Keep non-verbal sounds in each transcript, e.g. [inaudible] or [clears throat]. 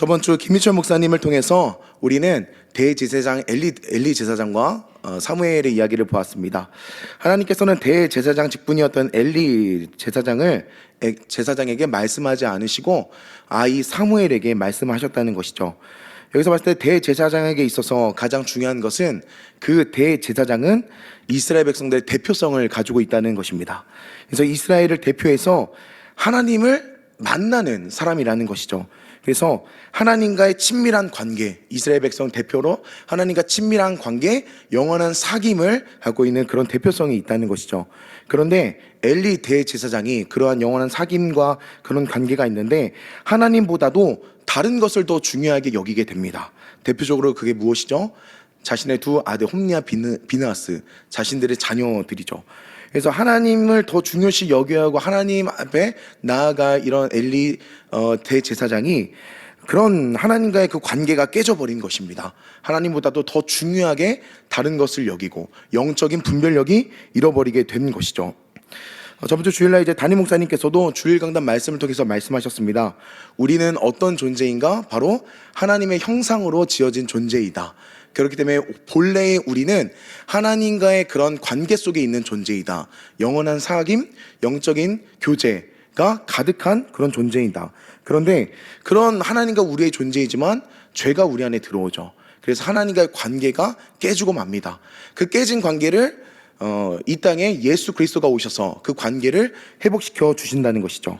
저번 주 김희철 목사님을 통해서 우리는 대제사장 엘리, 엘리 제사장과 어, 사무엘의 이야기를 보았습니다. 하나님께서는 대제사장 직분이었던 엘리 제사장을 에- 제사장에게 말씀하지 않으시고 아이 사무엘에게 말씀하셨다는 것이죠. 여기서 봤을 때 대제사장에게 있어서 가장 중요한 것은 그 대제사장은 이스라엘 백성들의 대표성을 가지고 있다는 것입니다. 그래서 이스라엘을 대표해서 하나님을 만나는 사람이라는 것이죠. 그래서 하나님과의 친밀한 관계, 이스라엘 백성 대표로 하나님과 친밀한 관계, 영원한 사귐을 갖고 있는 그런 대표성이 있다는 것이죠. 그런데 엘리 대제사장이 그러한 영원한 사귐과 그런 관계가 있는데 하나님보다도 다른 것을 더 중요하게 여기게 됩니다. 대표적으로 그게 무엇이죠? 자신의 두 아들 홈리아 비느, 비느하스 자신들의 자녀들이죠. 그래서 하나님을 더 중요시 여겨야 하고 하나님 앞에 나아가 이런 엘리 어, 대제사장이 그런 하나님과의 그 관계가 깨져버린 것입니다. 하나님보다도 더 중요하게 다른 것을 여기고 영적인 분별력이 잃어버리게 된 것이죠. 어, 저번 주 주일날 이제 담임 목사님께서도 주일 강단 말씀을 통해서 말씀하셨습니다. 우리는 어떤 존재인가? 바로 하나님의 형상으로 지어진 존재이다. 그렇기 때문에 본래의 우리는 하나님과의 그런 관계 속에 있는 존재이다. 영원한 사귐, 영적인 교제가 가득한 그런 존재이다. 그런데 그런 하나님과 우리의 존재이지만 죄가 우리 안에 들어오죠. 그래서 하나님과의 관계가 깨지고 맙니다. 그 깨진 관계를 어, 이 땅에 예수 그리스도가 오셔서 그 관계를 회복시켜 주신다는 것이죠.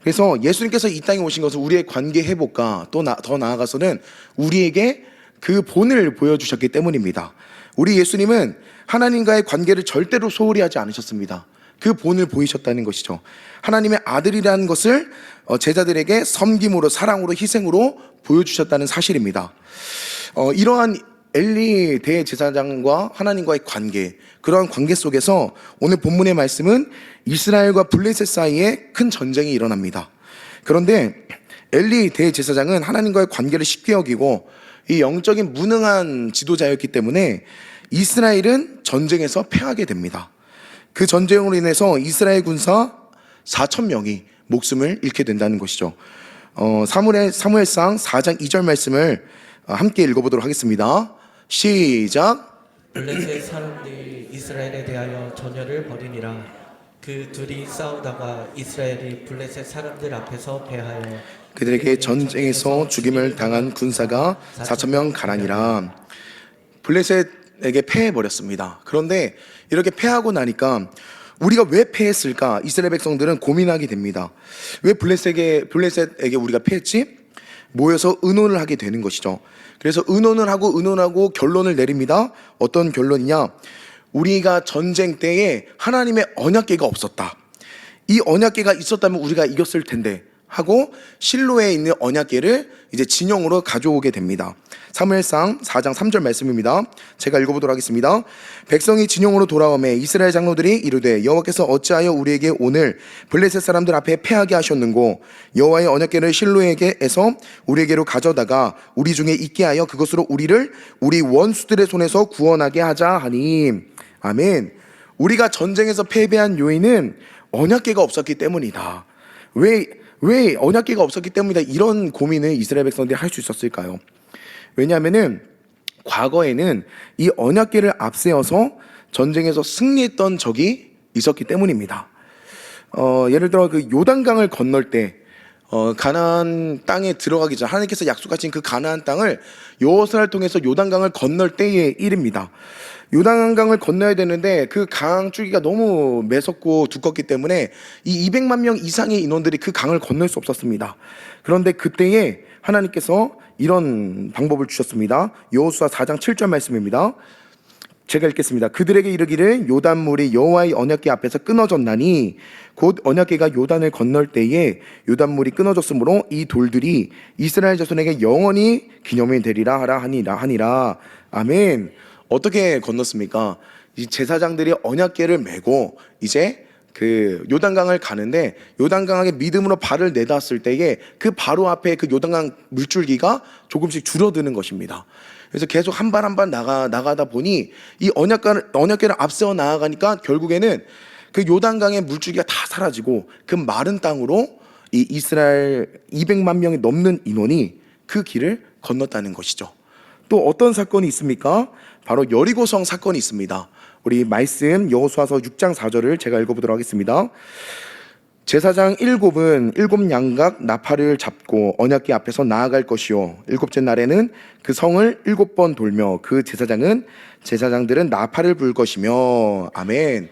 그래서 예수님께서 이 땅에 오신 것은 우리의 관계 회복과 또더 나아가서는 우리에게 그 본을 보여주셨기 때문입니다. 우리 예수님은 하나님과의 관계를 절대로 소홀히 하지 않으셨습니다. 그 본을 보이셨다는 것이죠. 하나님의 아들이라는 것을 어, 제자들에게 섬김으로 사랑으로 희생으로 보여주셨다는 사실입니다. 어, 이러한 엘리 대제사장과 하나님과의 관계, 그러한 관계 속에서 오늘 본문의 말씀은 이스라엘과 블레셋 사이에 큰 전쟁이 일어납니다. 그런데 엘리 대제사장은 하나님과의 관계를 쉽게 여기고 이 영적인 무능한 지도자였기 때문에 이스라엘은 전쟁에서 패하게 됩니다. 그 전쟁으로 인해서 이스라엘 군사 4천 명이 목숨을 잃게 된다는 것이죠. 어, 사무엘, 사무엘상 4장 2절 말씀을 어, 함께 읽어보도록 하겠습니다. 시작. 블레셋 사람들이 이스라엘에 대하여 전열을 벌이니라 그 둘이 싸우다가 이스라엘이 블레셋 사람들 앞에서 패하여 그들에게 전쟁에서 죽임을 당한 군사가 4천 명 가라니라. 블레셋에게 패해버렸습니다. 그런데 이렇게 패하고 나니까 우리가 왜 패했을까? 이스라엘 백성들은 고민하게 됩니다. 왜 블레셋에게, 블레셋에게 우리가 패했지? 모여서 의논을 하게 되는 것이죠. 그래서 의논을 하고 의논하고 결론을 내립니다. 어떤 결론이냐? 우리가 전쟁 때에 하나님의 언약계가 없었다. 이 언약계가 있었다면 우리가 이겼을 텐데 하고 실로에 있는 언약계를 이제 진영으로 가져오게 됩니다. 사무엘상 4장 3절 말씀입니다. 제가 읽어보도록 하겠습니다. 백성이 진영으로 돌아오매 이스라엘 장로들이 이르되 여호와께서 어찌하여 우리에게 오늘 블레셋 사람들 앞에 패하게 하셨는고 여호와의 언약계를 실로에게에서 우리에게로 가져다가 우리 중에 있게 하여 그것으로 우리를 우리 원수들의 손에서 구원하게 하자 하니 아멘. 우리가 전쟁에서 패배한 요인은 언약계가 없었기 때문이다. 왜, 왜 언약계가 없었기 때문이다. 이런 고민을 이스라엘 백성들이 할 수 있었을까요? 왜냐하면은 과거에는 이 언약계를 앞세워서 전쟁에서 승리했던 적이 있었기 때문입니다. 어, 예를 들어 그 요단강을 건널 때 어, 가나안 땅에 들어가기 전 하나님께서 약속하신 그 가나안 땅을 여호수아를 통해서 요단강을 건널 때의 일입니다. 요단강을 건너야 되는데 그 강 줄기가 너무 매섭고 두껍기 때문에 이 200만 명 이상의 인원들이 그 강을 건널 수 없었습니다. 그런데 그때에 하나님께서 이런 방법을 주셨습니다. 여호수아 4장 7절 말씀입니다. 제가 읽겠습니다. 그들에게 이르기를 요단물이 여호와의 언약궤 앞에서 끊어졌나니 곧 언약궤가 요단을 건널 때에 요단물이 끊어졌으므로 이 돌들이 이스라엘 자손에게 영원히 기념이 되리라 하라 하니라 하니라 아멘. 어떻게 건넜습니까? 이 제사장들이 언약궤를 메고 이제 그 요단강을 가는데 요단강에 믿음으로 발을 내닿았을 때에 그 바로 앞에 그 요단강 물줄기가 조금씩 줄어드는 것입니다. 그래서 계속 한 발 한 발 나가 나가다 보니 이 언약궤를 언약궤를 앞세워 나아가니까 결국에는 그 요단강의 물줄기가 다 사라지고 그 마른 땅으로 이 이스라엘 200만 명이 넘는 인원이 그 길을 건넜다는 것이죠. 또 어떤 사건이 있습니까? 바로 여리고성 사건이 있습니다. 우리 말씀 여호수아서 6장 4절을 제가 읽어보도록 하겠습니다. 제사장 일곱은 일곱 양각 나팔을 잡고 언약궤 앞에서 나아갈 것이요 일곱째 날에는 그 성을 일곱 번 돌며 그 제사장은 제사장들은 나팔을 불 것이며 아멘.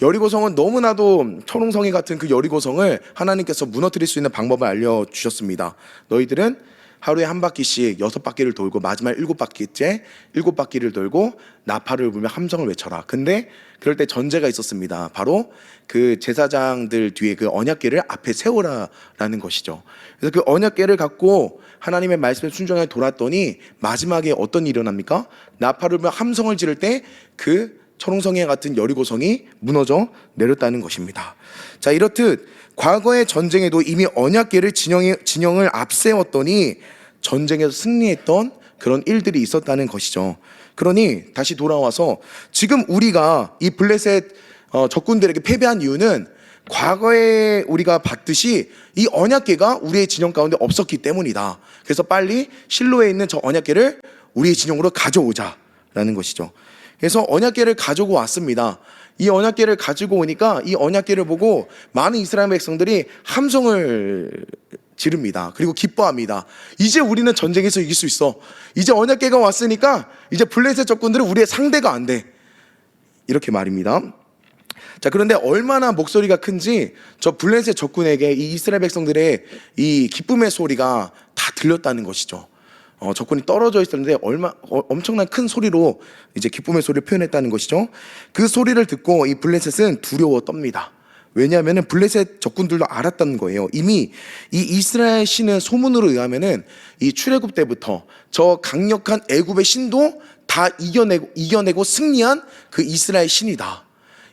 여리고성은 너무나도 초롱성이 같은 그 여리고성을 하나님께서 무너뜨릴 수 있는 방법을 알려 주셨습니다. 너희들은 하루에 한 바퀴씩 여섯 바퀴를 돌고 마지막 일곱 바퀴째 일곱 바퀴를 돌고 나팔을 불며 함성을 외쳐라. 근데 그럴 때 전제가 있었습니다. 바로 그 제사장들 뒤에 그 언약궤를 앞에 세우라라는 것이죠. 그래서 그 언약궤를 갖고 하나님의 말씀에 순종하게 돌았더니 마지막에 어떤 일이 일어납니까? 나팔을 불며 함성을 지를 때그 초롱성에 같은 여리고성이 무너져 내렸다는 것입니다. 자, 이렇듯 과거의 전쟁에도 이미 언약궤를 진영이, 진영을 앞세웠더니 전쟁에서 승리했던 그런 일들이 있었다는 것이죠. 그러니 다시 돌아와서 지금 우리가 이 블레셋 어, 적군들에게 패배한 이유는 과거에 우리가 봤듯이 이 언약궤가 우리의 진영 가운데 없었기 때문이다. 그래서 빨리 실로에 있는 저 언약궤를 우리의 진영으로 가져오자라는 것이죠. 그래서 언약궤를 가지고 왔습니다. 이 언약궤를 가지고 오니까 이 언약궤를 보고 많은 이스라엘 백성들이 함성을 지릅니다. 그리고 기뻐합니다. 이제 우리는 전쟁에서 이길 수 있어. 이제 언약궤가 왔으니까 이제 블레셋 적군들은 우리의 상대가 안 돼. 이렇게 말입니다. 자, 그런데 얼마나 목소리가 큰지 저 블레셋 적군에게 이 이스라엘 백성들의 이 기쁨의 소리가 다 들렸다는 것이죠. 어, 적군이 떨어져 있었는데 얼마 어, 엄청난 큰 소리로 이제 기쁨의 소리를 표현했다는 것이죠. 그 소리를 듣고 이 블레셋은 두려워 떱니다. 왜냐하면은 블레셋 적군들도 알았다는 거예요. 이미 이 이스라엘 신은 소문으로 의하면은 이 출애굽 때부터 저 강력한 애굽의 신도 다 이겨내고 이겨내고 승리한 그 이스라엘 신이다.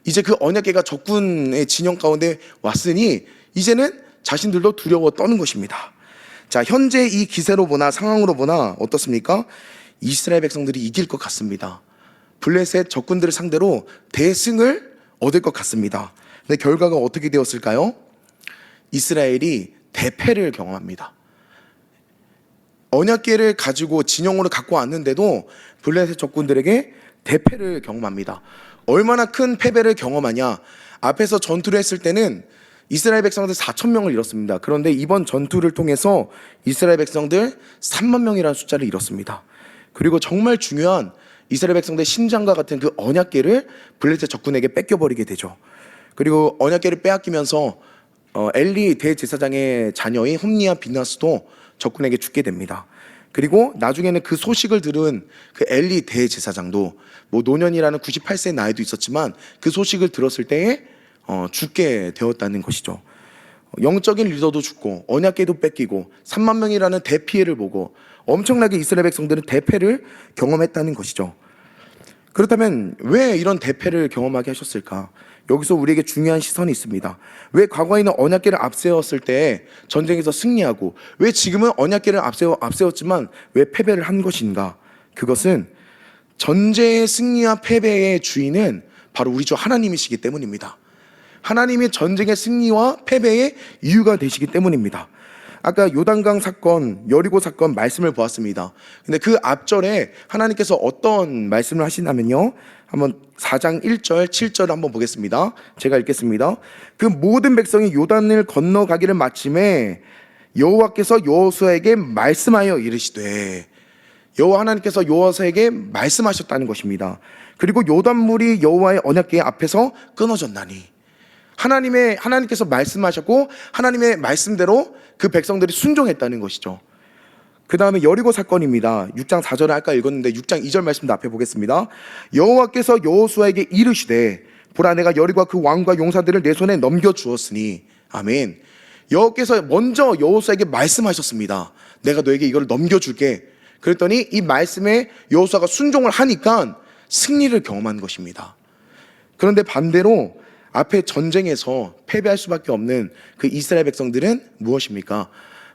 이제 그 언약궤가 적군의 진영 가운데 왔으니 이제는 자신들도 두려워 떠는 것입니다. 자, 현재 이 기세로 보나 상황으로 보나 어떻습니까? 이스라엘 백성들이 이길 것 같습니다. 블레셋 적군들을 상대로 대승을 얻을 것 같습니다. 근데 결과가 어떻게 되었을까요? 이스라엘이 대패를 경험합니다. 언약궤를 가지고 진영으로 갖고 왔는데도 블레셋 적군들에게 대패를 경험합니다. 얼마나 큰 패배를 경험하냐? 앞에서 전투를 했을 때는 이스라엘 백성들 4천 명을 잃었습니다. 그런데 이번 전투를 통해서 이스라엘 백성들 3만 명이라는 숫자를 잃었습니다. 그리고 정말 중요한 이스라엘 백성들의 심장과 같은 그 언약궤를 블레셋 적군에게 뺏겨버리게 되죠. 그리고 언약궤를 빼앗기면서 어, 엘리 대제사장의 자녀인 홈니와 비나스도 적군에게 죽게 됩니다. 그리고 나중에는 그 소식을 들은 그 엘리 대제사장도 뭐 노년이라는 98세 나이도 있었지만 그 소식을 들었을 때에 어, 죽게 되었다는 것이죠. 영적인 리더도 죽고 언약궤도 뺏기고 3만 명이라는 대피해를 보고 엄청나게 이스라엘 백성들은 대패를 경험했다는 것이죠. 그렇다면 왜 이런 대패를 경험하게 하셨을까? 여기서 우리에게 중요한 시선이 있습니다. 왜 과거에는 언약궤를 앞세웠을 때 전쟁에서 승리하고 왜 지금은 언약궤를 앞세워 앞세웠지만 왜 패배를 한 것인가? 그것은 전쟁의 승리와 패배의 주인은 바로 우리 주 하나님이시기 때문입니다. 하나님이 전쟁의 승리와 패배의 이유가 되시기 때문입니다. 아까 요단강 사건, 여리고 사건 말씀을 보았습니다. 근데 그 앞절에 하나님께서 어떤 말씀을 하시냐면요. 한번 4장 1절, 7절 한번 보겠습니다. 제가 읽겠습니다. 그 모든 백성이 요단을 건너가기를 마침에 여호와께서 여호수아에게 말씀하여 이르시되 여호와 하나님께서 여호와에게 말씀하셨다는 것입니다. 그리고 요단물이 여호와의 언약궤 앞에서 끊어졌나니 하나님의 하나님께서 말씀하셨고 하나님의 말씀대로 그 백성들이 순종했다는 것이죠. 그 다음에 여리고 사건입니다. 6장 4절을 아까 읽었는데 6장 2절 말씀도 앞에 보겠습니다. 여호와께서 여호수아에게 이르시되 보라 내가 여리고와 그 왕과 용사들을 내 손에 넘겨 주었으니 아멘. 여호께서 먼저 여호수아에게 말씀하셨습니다. 내가 너에게 이걸 넘겨 줄게. 그랬더니 이 말씀에 여호수아가 순종을 하니까 승리를 경험한 것입니다. 그런데 반대로 앞에 전쟁에서 패배할 수밖에 없는 그 이스라엘 백성들은 무엇입니까?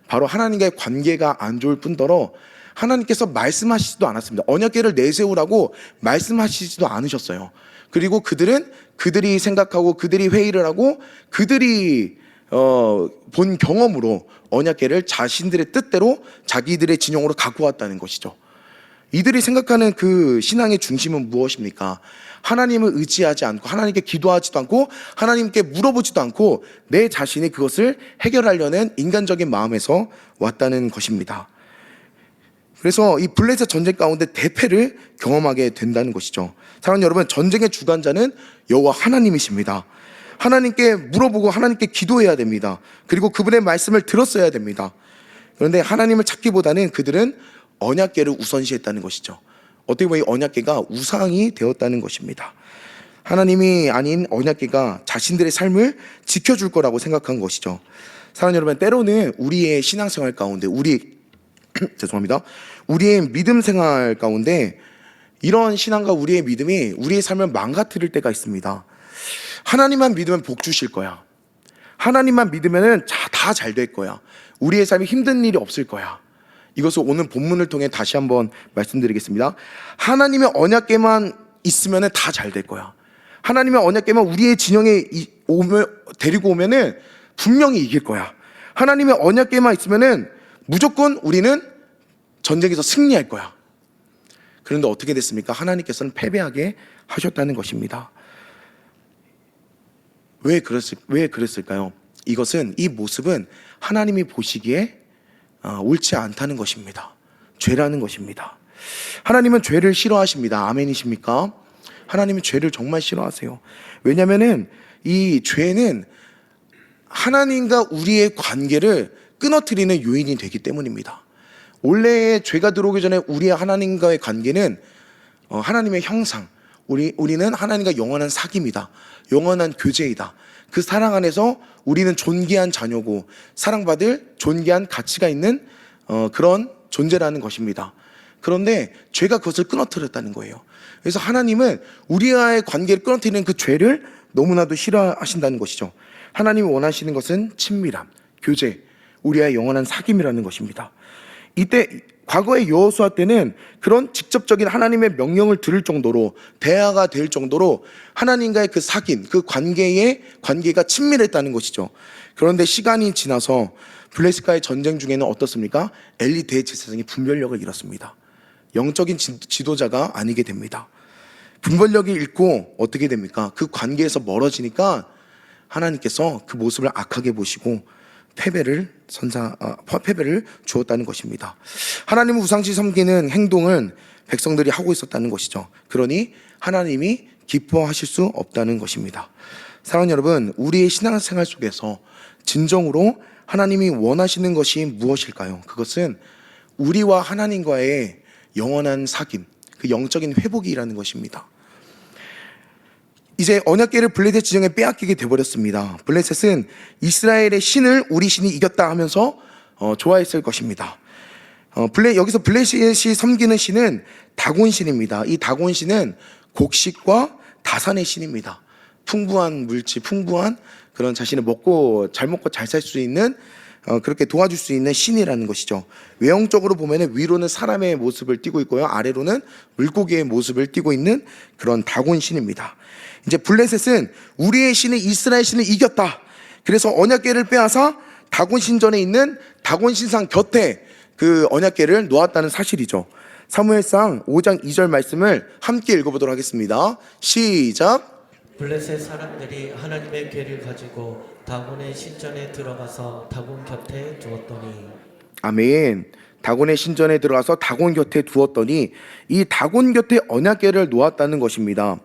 바로 하나님과의 관계가 안 좋을 뿐더러 하나님께서 말씀하시지도 않았습니다. 언약궤를 내세우라고 말씀하시지도 않으셨어요. 그리고 그들은 그들이 생각하고 그들이 회의를 하고 그들이 어, 본 경험으로 언약계를 자신들의 뜻대로 자기들의 진영으로 갖고 왔다는 것이죠. 이들이 생각하는 그 신앙의 중심은 무엇입니까? 하나님을 의지하지 않고 하나님께 기도하지도 않고 하나님께 물어보지도 않고 내 자신이 그것을 해결하려는 인간적인 마음에서 왔다는 것입니다. 그래서 이 블레셋 전쟁 가운데 대패를 경험하게 된다는 것이죠. 사랑하는 여러분, 전쟁의 주관자는 여호와 하나님이십니다. 하나님께 물어보고 하나님께 기도해야 됩니다. 그리고 그분의 말씀을 들었어야 됩니다. 그런데 하나님을 찾기보다는 그들은 언약계를 우선시했다는 것이죠. 어떻게 보면 이 언약계가 우상이 되었다는 것입니다. 하나님이 아닌 언약계가 자신들의 삶을 지켜줄 거라고 생각한 것이죠. 사랑하는 여러분, 때로는 우리의 신앙생활 가운데 우리 [clears throat] 죄송합니다. 우리의 믿음 생활 가운데 이런 신앙과 우리의 믿음이 우리의 삶을 망가뜨릴 때가 있습니다. 하나님만 믿으면 복 주실 거야. 하나님만 믿으면은 다잘 될 거야. 우리의 삶에 힘든 일이 없을 거야. 이것을 오늘 본문을 통해 다시 한번 말씀드리겠습니다. 하나님의 언약계만 있으면은 다잘 될 거야. 하나님의 언약계만 우리의 진영에 이- 오면 데리고 오면은 분명히 이길 거야. 하나님의 언약계만 있으면은 무조건 우리는 전쟁에서 승리할 거야. 그런데 어떻게 됐습니까? 하나님께서는 패배하게 하셨다는 것입니다. 왜 그랬을 왜 그랬을까요? 이것은 이 모습은 하나님이 보시기에 어, 옳지 않다는 것입니다. 죄라는 것입니다. 하나님은 죄를 싫어하십니다. 아멘이십니까? 하나님은 죄를 정말 싫어하세요. 왜냐하면은 이 죄는 하나님과 우리의 관계를 끊어뜨리는 요인이 되기 때문입니다. 원래 죄가 들어오기 전에 우리의 하나님과의 관계는 어, 하나님의 형상, 우리 우리는 하나님과 영원한 사귐이다, 영원한 교제이다. 그 사랑 안에서 우리는 존귀한 자녀고 사랑받을 존귀한 가치가 있는 어, 그런 존재라는 것입니다. 그런데 죄가 그것을 끊어뜨렸다는 거예요. 그래서 하나님은 우리와의 관계를 끊어뜨리는 그 죄를 너무나도 싫어하신다는 것이죠. 하나님이 원하시는 것은 친밀함, 교제, 우리와의 영원한 사귐이라는 것입니다. 이때 과거의 여호수아 때는 그런 직접적인 하나님의 명령을 들을 정도로 대화가 될 정도로 하나님과의 그 사귐, 그 관계의 관계가 친밀했다는 것이죠. 그런데 시간이 지나서 블레스가의 전쟁 중에는 어떻습니까? 엘리 대제사장이 분별력을 잃었습니다. 영적인 지- 지도자가 아니게 됩니다. 분별력이 잃고 어떻게 됩니까? 그 관계에서 멀어지니까 하나님께서 그 모습을 악하게 보시고 패배를 선사 아, 패배를 주었다는 것입니다. 하나님은 우상시 섬기는 행동은 백성들이 하고 있었다는 것이죠. 그러니 하나님이 기뻐하실 수 없다는 것입니다. 사랑하는 여러분, 우리의 신앙생활 속에서 진정으로 하나님이 원하시는 것이 무엇일까요? 그것은 우리와 하나님과의 영원한 사귐, 그 영적인 회복이라는 것입니다. 이제 언약계를 블레셋 지정에 빼앗기게 돼버렸습니다. 블레셋은 이스라엘의 신을 우리 신이 이겼다 하면서 어, 좋아했을 것입니다. 어, 블레, 여기서 블레셋이 섬기는 신은 다곤 신입니다. 이 다곤 신은 곡식과 다산의 신입니다. 풍부한 물질, 풍부한 그런 자신을 먹고 잘 먹고 잘 살 수 있는 어, 그렇게 도와줄 수 있는 신이라는 것이죠. 외형적으로 보면 위로는 사람의 모습을 띠고 있고요. 아래로는 물고기의 모습을 띠고 있는 그런 다곤 신입니다. 이제 블레셋은 우리의 신이 이스라엘 신을 이겼다. 그래서 언약계를 빼앗아 다곤 신전에 있는 다곤 신상 곁에 그 언약계를 놓았다는 사실이죠. 사무엘상 5장 2절 말씀을 함께 읽어보도록 하겠습니다. 시작. 블레셋 사람들이 하나님의 괴를 가지고 다곤의 신전에 들어가서 다곤 곁에 두었더니 아멘. 다곤의 신전에 들어가서 다곤 곁에 두었더니 이 다곤 곁에 언약계를 놓았다는 것입니다.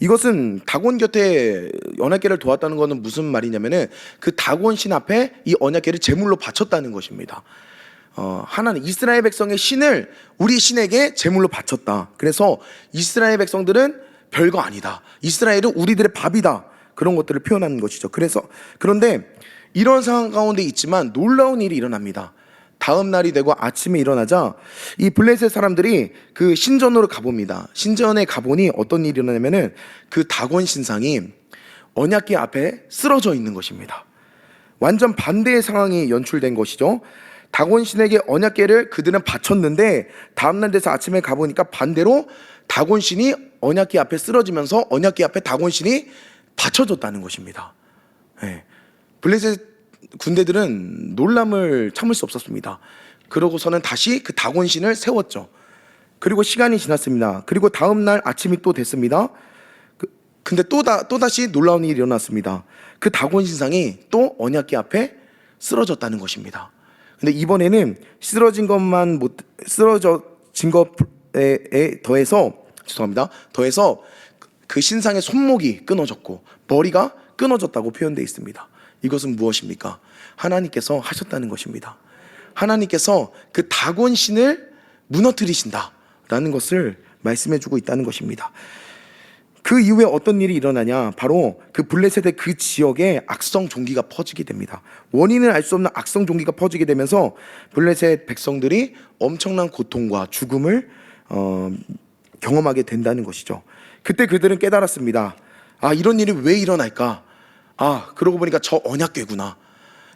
이것은 다곤 곁에 언약계를 놓았다는 것은 무슨 말이냐면은 그 다곤 신 앞에 이 언약계를 제물로 바쳤다는 것입니다. 어, 하나는 이스라엘 백성의 신을 우리 신에게 제물로 바쳤다. 그래서 이스라엘 백성들은 별거 아니다. 이스라엘은 우리들의 밥이다. 그런 것들을 표현하는 것이죠. 그래서 그런데 이런 상황 가운데 있지만 놀라운 일이 일어납니다. 다음 날이 되고 아침에 일어나자 이 블레셋 사람들이 그 신전으로 가봅니다. 신전에 가보니 어떤 일이 일어나냐면은 그 다곤 신상이 언약궤 앞에 쓰러져 있는 것입니다. 완전 반대의 상황이 연출된 것이죠. 다곤 신에게 언약궤를 그들은 바쳤는데 다음 날 돼서 아침에 가보니까 반대로 다곤 신이 언약궤 앞에 쓰러지면서 언약궤 앞에 다곤 신이 받쳐졌다는 것입니다. 예. 블레셋 군대들은 놀람을 참을 수 없었습니다. 그러고서는 다시 그 다곤신을 세웠죠. 그리고 시간이 지났습니다. 그리고 다음 날 아침이 또 됐습니다. 그, 근데 또, 다, 또 다시 놀라운 일이 일어났습니다. 그 다곤신상이 또 언약궤 앞에 쓰러졌다는 것입니다. 근데 이번에는 쓰러진 것만 못 쓰러진 것에 에 더해서 죄송합니다. 더해서 그 신상의 손목이 끊어졌고 머리가 끊어졌다고 표현되어 있습니다. 이것은 무엇입니까? 하나님께서 하셨다는 것입니다. 하나님께서 그 다곤신을 무너뜨리신다라는 것을 말씀해 주고 있다는 것입니다. 그 이후에 어떤 일이 일어나냐? 바로 그 블레셋의 그 지역에 악성 종기가 퍼지게 됩니다. 원인을 알 수 없는 악성 종기가 퍼지게 되면서 블레셋 백성들이 엄청난 고통과 죽음을 어, 경험하게 된다는 것이죠. 그때 그들은 깨달았습니다. 아, 이런 일이 왜 일어날까? 아, 그러고 보니까 저 언약궤구나.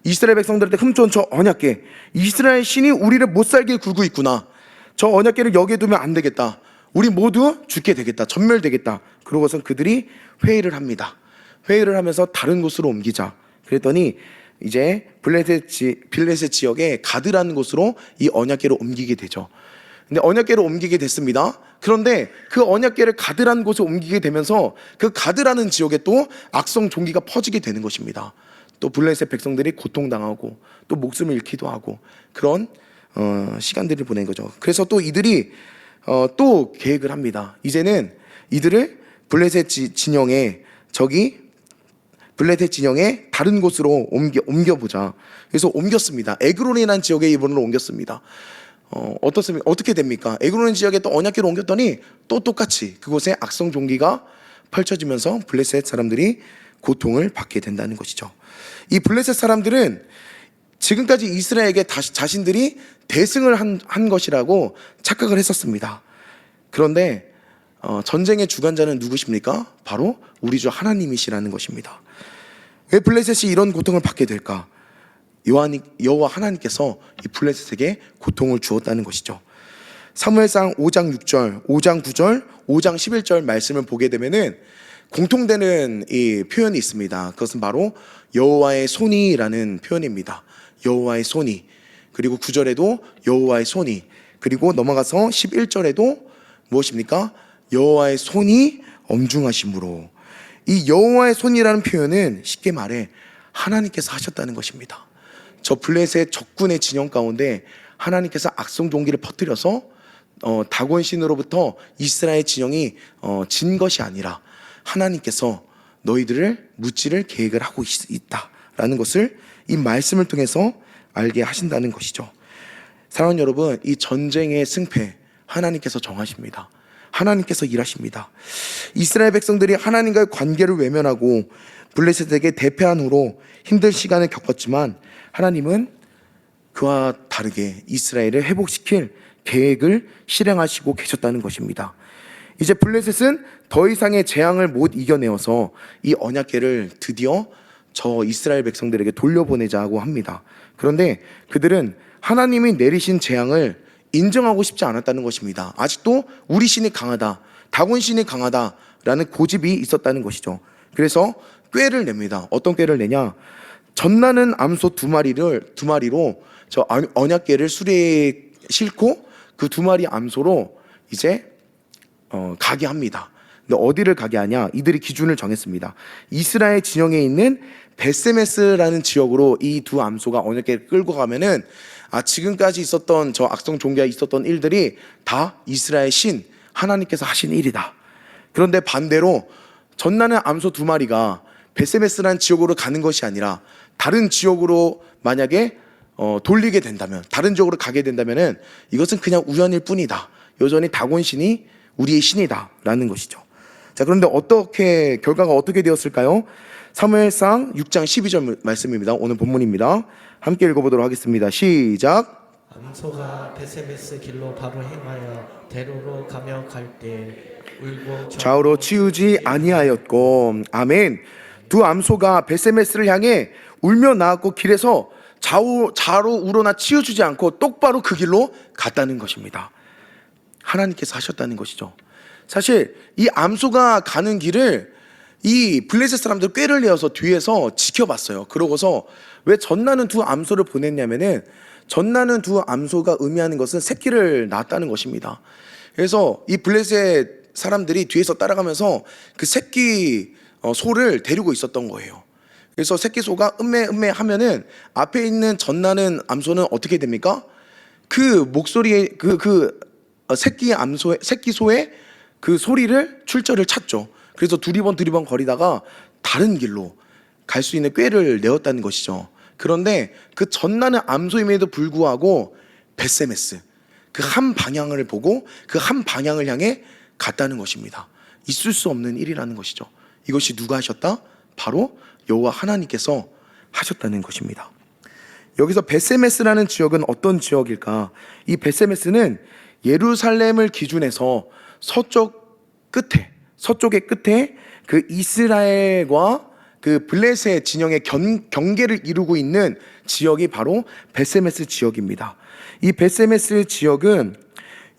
이스라엘 백성들한테 훔쳐온 저 언약궤. 이스라엘 신이 우리를 못 살게 굴고 있구나. 저 언약궤를 여기에 두면 안 되겠다. 우리 모두 죽게 되겠다. 전멸되겠다. 그러고선 그들이 회의를 합니다. 회의를 하면서 다른 곳으로 옮기자. 그랬더니 이제 블레셋, 지, 블레셋 지역의 가드라는 곳으로 이 언약궤를 옮기게 되죠. 근데 언약궤를 옮기게 됐습니다. 그런데 그 언약궤를 가드라는 곳에 옮기게 되면서 그 가드라는 지역에 또 악성 종기가 퍼지게 되는 것입니다. 또 블레셋 백성들이 고통당하고 또 목숨을 잃기도 하고 그런 어, 시간들을 보낸 거죠. 그래서 또 이들이 어, 또 계획을 합니다. 이제는 이들을 블레셋 지- 진영에 저기 블레셋 진영에 다른 곳으로 옮겨 옮겨보자. 그래서 옮겼습니다. 에그론이라는 지역에 이번을 옮겼습니다. 어, 어떻습니까? 어떻게 됩니까? 에그론 지역에 또 언약궤를 옮겼더니 또 똑같이 그곳에 악성 종기가 펼쳐지면서 블레셋 사람들이 고통을 받게 된다는 것이죠. 이 블레셋 사람들은 지금까지 이스라엘에게 다시 자신들이 대승을 한, 한 것이라고 착각을 했었습니다. 그런데 어, 전쟁의 주관자는 누구십니까? 바로 우리 주 하나님이시라는 것입니다. 왜 블레셋이 이런 고통을 받게 될까? 요한이, 여호와 하나님께서 이 블레셋에게 고통을 주었다는 것이죠. 사무엘상 5장 6절, 5장 9절, 5장 11절 말씀을 보게 되면은 공통되는 이 표현이 있습니다. 그것은 바로 여호와의 손이라는 표현입니다. 여호와의 손이. 그리고 9절에도 여호와의 손이. 그리고 넘어가서 11절에도 무엇입니까? 여호와의 손이 엄중하심으로. 이 여호와의 손이라는 표현은 쉽게 말해 하나님께서 하셨다는 것입니다. 저 블레셋 적군의 진영 가운데 하나님께서 악성 종기를 퍼뜨려서 어, 다곤 신으로부터 이스라엘 진영이 어, 진 것이 아니라 하나님께서 너희들을 무찌를 계획을 하고 있, 있다라는 것을 이 말씀을 통해서 알게 하신다는 것이죠. 사랑하는 여러분, 이 전쟁의 승패 하나님께서 정하십니다. 하나님께서 일하십니다. 이스라엘 백성들이 하나님과의 관계를 외면하고 블레셋에게 대패한 후로 힘든 시간을 겪었지만 하나님은 그와 다르게 이스라엘을 회복시킬 계획을 실행하시고 계셨다는 것입니다. 이제 블레셋은 더 이상의 재앙을 못 이겨내어서 이 언약궤를 드디어 저 이스라엘 백성들에게 돌려보내자고 합니다. 그런데 그들은 하나님이 내리신 재앙을 인정하고 싶지 않았다는 것입니다. 아직도 우리 신이 강하다, 다곤 신이 강하다라는 고집이 있었다는 것이죠. 그래서 꾀를 냅니다. 어떤 꾀를 내냐? 전나는 암소 두 마리를 두 마리로 저 언약궤를 수레에 싣고 그 두 마리 암소로 이제 어, 가게 합니다. 근데 어디를 가게 하냐? 이들이 기준을 정했습니다. 이스라엘 진영에 있는 베세메스라는 지역으로 이 두 암소가 언약궤를 끌고 가면은 아 지금까지 있었던 저 악성 종교가 있었던 일들이 다 이스라엘 신 하나님께서 하신 일이다. 그런데 반대로 전나는 암소 두 마리가 베세메스라는 지역으로 가는 것이 아니라 다른 지역으로 만약에 어, 돌리게 된다면 다른 지역으로 가게 된다면은 이것은 그냥 우연일 뿐이다. 여전히 다곤 신이 우리의 신이다라는 것이죠. 자 그런데 어떻게 결과가 어떻게 되었을까요? 사무엘상 6장 12절 말씀입니다. 오늘 본문입니다. 함께 읽어보도록 하겠습니다. 시작. 암소가 베세메스 길로 바로 행하여 대로로 가며 갈때 울고 좌우로 치우지 아니하였고 아멘. 두 암소가 베세메스를 향해 울며 나왔고 길에서 좌우 좌로 우러나 치우주지 않고 똑바로 그 길로 갔다는 것입니다. 하나님께서 하셨다는 것이죠. 사실 이 암소가 가는 길을 이 블레셋 사람들 꾀를 내어서 뒤에서 지켜봤어요. 그러고서 왜 전나는 두 암소를 보냈냐면은 전나는 두 암소가 의미하는 것은 새끼를 낳았다는 것입니다. 그래서 이 블레셋 사람들이 뒤에서 따라가면서 그 새끼 어, 소를 데리고 있었던 거예요. 그래서 새끼 소가 음메 음메 하면은 앞에 있는 전나는 암소는 어떻게 됩니까? 그 목소리에 그그 새끼 암소 새끼 소의 그 소리를 출처를 찾죠. 그래서 두리번 두리번 거리다가 다른 길로 갈 수 있는 꾀를 내었다는 것이죠. 그런데 그 전나는 암소임에도 불구하고 베세메스 그 한 방향을 보고 그 한 방향을 향해 갔다는 것입니다. 있을 수 없는 일이라는 것이죠. 이것이 누가 하셨다? 바로 여호와 하나님께서 하셨다는 것입니다. 여기서 베세메스라는 지역은 어떤 지역일까? 이 베세메스는 예루살렘을 기준해서 서쪽 끝에 서쪽의 끝에 그 이스라엘과 그 블레셋 진영의 견, 경계를 이루고 있는 지역이 바로 베세메스 지역입니다. 이 베세메스 지역은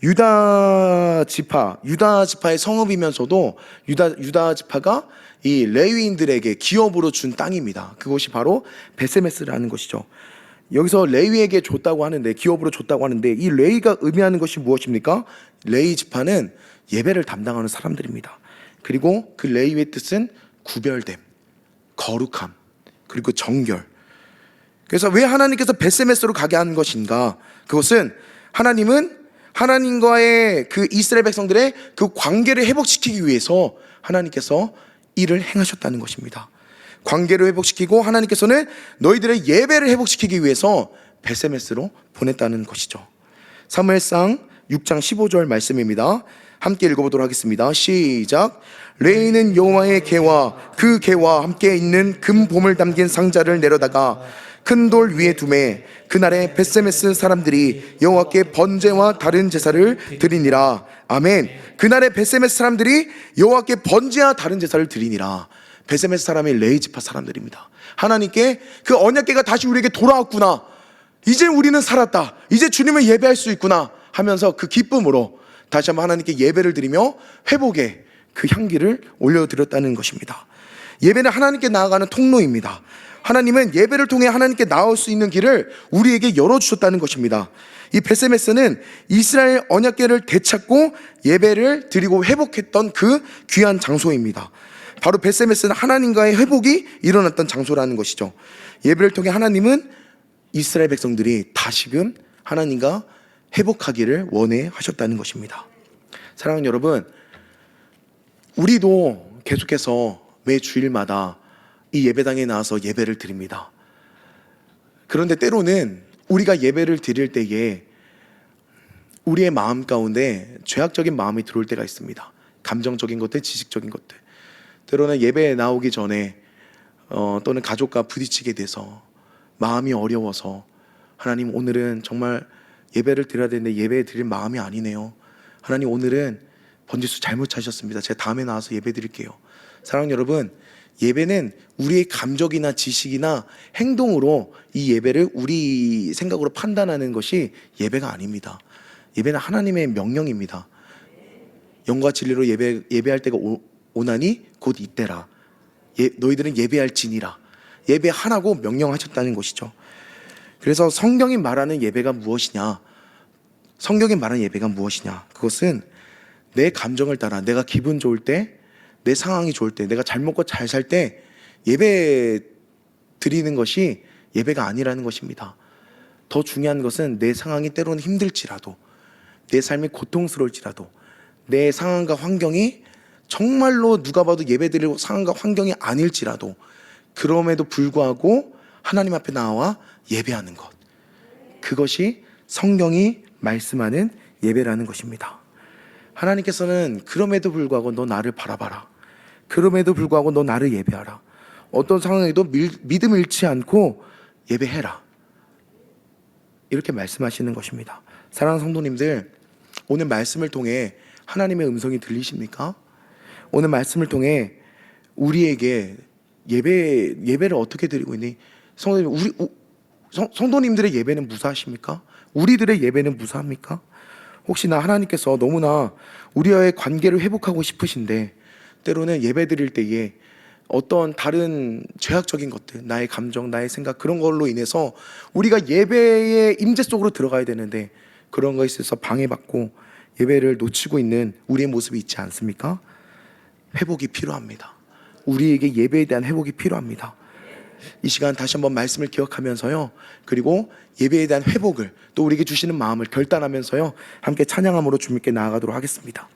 유다 지파, 유다 지파의 성읍이면서도 유다 유다 지파가 이 레위인들에게 기업으로 준 땅입니다. 그것이 바로 베세메스라는 것이죠. 여기서 레위에게 줬다고 하는데 기업으로 줬다고 하는데 이 레위가 의미하는 것이 무엇입니까? 레위 지파는 예배를 담당하는 사람들입니다. 그리고 그 레위의 뜻은 구별됨, 거룩함, 그리고 정결. 그래서 왜 하나님께서 베세메스로 가게 한 것인가? 그것은 하나님은 하나님과의 그 이스라엘 백성들의 그 관계를 회복시키기 위해서 하나님께서 일을 행하셨다는 것입니다. 관계를 회복시키고 하나님께서는 너희들의 예배를 회복시키기 위해서 베세메스로 보냈다는 것이죠. 사무엘상 6장 15절 말씀입니다. 함께 읽어보도록 하겠습니다. 시작. 레이는 여호와의 개와 그 개와 함께 있는 금봄을 담긴 상자를 내려다가 큰 돌 위에 두매 그날에 베세메스 사람들이 여호와께 번제와 다른 제사를 드리니라. 아멘. 그날에 베세메스 사람들이 여호와께 번제와 다른 제사를 드리니라. 베세메스 사람이 레이지파 사람들입니다. 하나님께 그 언약계가 다시 우리에게 돌아왔구나. 이제 우리는 살았다. 이제 주님을 예배할 수 있구나 하면서 그 기쁨으로 다시 한번 하나님께 예배를 드리며 회복의 그 향기를 올려드렸다는 것입니다. 예배는 하나님께 나아가는 통로입니다. 하나님은 예배를 통해 하나님께 나올 수 있는 길을 우리에게 열어주셨다는 것입니다. 이 베세메스는 이스라엘 언약계를 되찾고 예배를 드리고 회복했던 그 귀한 장소입니다. 바로 베세메스는 하나님과의 회복이 일어났던 장소라는 것이죠. 예배를 통해 하나님은 이스라엘 백성들이 다시금 하나님과 회복하기를 원해 하셨다는 것입니다. 사랑하는 여러분, 우리도 계속해서 매 주일마다 이 예배당에 나와서 예배를 드립니다. 그런데 때로는 우리가 예배를 드릴 때에 우리의 마음 가운데 죄악적인 마음이 들어올 때가 있습니다. 감정적인 것들, 지식적인 것들. 때로는 예배에 나오기 전에 어, 또는 가족과 부딪히게 돼서 마음이 어려워서 하나님 오늘은 정말 예배를 드려야 되는데 예배 드릴 마음이 아니네요. 하나님 오늘은 번지수 잘못 차셨습니다. 제가 다음에 나와서 예배 드릴게요. 사랑하는 여러분, 예배는 우리의 감정이나 지식이나 행동으로 이 예배를 우리 생각으로 판단하는 것이 예배가 아닙니다. 예배는 하나님의 명령입니다. 영과 진리로 예배 예배할 때가 오, 오나니 곧 이때라. 예, 너희들은 예배할 지니라. 예배하라고 명령하셨다는 것이죠. 그래서 성경이 말하는 예배가 무엇이냐? 성경이 말하는 예배가 무엇이냐? 그것은 내 감정을 따라 내가 기분 좋을 때, 내 상황이 좋을 때, 내가 잘 먹고 잘 살 때 예배 드리는 것이 예배가 아니라는 것입니다. 더 중요한 것은 내 상황이 때로는 힘들지라도, 내 삶이 고통스러울지라도, 내 상황과 환경이 정말로 누가 봐도 예배 드릴 상황과 환경이 아닐지라도, 그럼에도 불구하고 하나님 앞에 나와 예배하는 것. 그것이 성경이 말씀하는 예배라는 것입니다. 하나님께서는 그럼에도 불구하고 너 나를 바라봐라. 그럼에도 불구하고 너 나를 예배하라. 어떤 상황에도 밀, 믿음 잃지 않고 예배해라. 이렇게 말씀하시는 것입니다. 사랑하는 성도님들, 오늘 말씀을 통해 하나님의 음성이 들리십니까? 오늘 말씀을 통해 우리에게 예배 예배를 어떻게 드리고 있니? 성도님 우리 우, 성, 성도님들의 예배는 무사하십니까? 우리들의 예배는 무사합니까? 혹시나 하나님께서 너무나 우리와의 관계를 회복하고 싶으신데 때로는 예배 드릴 때에 어떤 다른 죄악적인 것들, 나의 감정, 나의 생각 그런 걸로 인해서 우리가 예배의 임재 속으로 들어가야 되는데 그런 것에 있어서 방해받고 예배를 놓치고 있는 우리의 모습이 있지 않습니까? 회복이 필요합니다. 우리에게 예배에 대한 회복이 필요합니다. 이 시간 다시 한번 말씀을 기억하면서요. 그리고 예배에 대한 회복을 또 우리에게 주시는 마음을 결단하면서요. 함께 찬양함으로 주님께 나아가도록 하겠습니다.